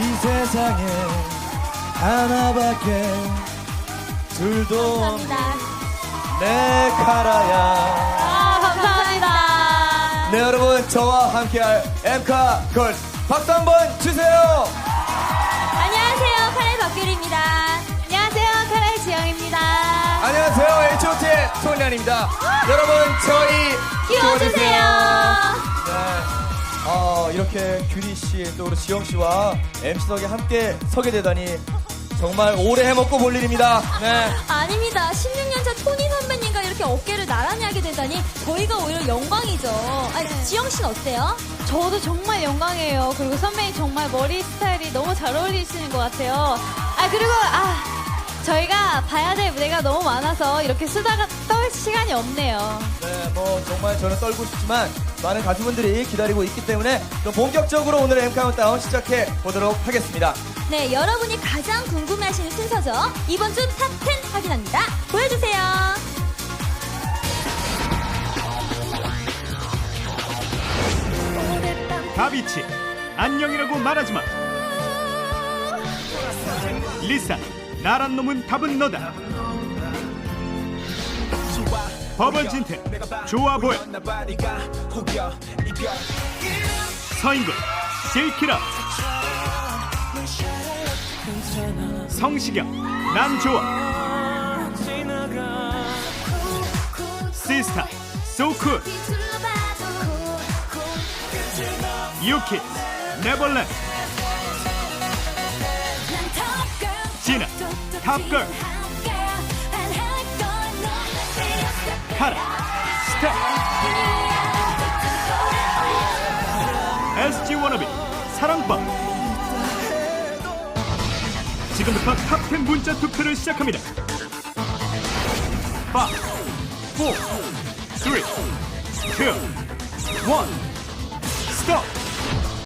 이 세상에 하나밖에 둘도 없는. 내 카라야 아, 감사합니다. 네 여러분 저와 함께할 엠카 걸 박수 한번 주세요 안녕하세요. 카레 박규리입니다. 안녕하세요. 카레 지영입니다. 안녕하세요 H.O.T의 손현입니다 여러분 저희 키워주세요. 네. 어, 이렇게 규리 씨, 또 우리 지영 씨와 MC석에 함께 서게 되다니 정말 오래 해먹고 볼 일입니다. 네. 아닙니다. 16년차 토니 선배님과 이렇게 어깨를 나란히 하게 되다니 저희가 오히려 영광이죠. 아니, 지영 씨는 어때요? 저도 정말 영광이에요. 그리고 선배님 정말 머리 스타일이 너무 잘 어울리시는 것 같아요. 아 그리고 아 저희가 봐야 될 무대가 너무 많아서 이렇게 수다가 떨 시간이 없네요. 네, 뭐 정말 저는 떨고 싶지만 많은 가수분들이 기다리고 있기 때문에 그럼 본격적으로 오늘의 M 카운트다운 시작해 보도록 하겠습니다. 네, 여러분이 가장 궁금해하시는 순서죠. 이번 주 탑 10 확인합니다. 보여주세요. 다비치 안녕이라고 말하지 마 리사 나란 놈은 답은 너다 버벌진태 좋아 보여. 서인국 실키라. 성시경 난 좋아 시스타 소쿨. 유키 네버랜드. 진아 탑걸 카라 스텝. SG 워너비 사랑방. 지금부터 탑10 문자 투표를 시작합니다. 5 4 3 2 1 스톱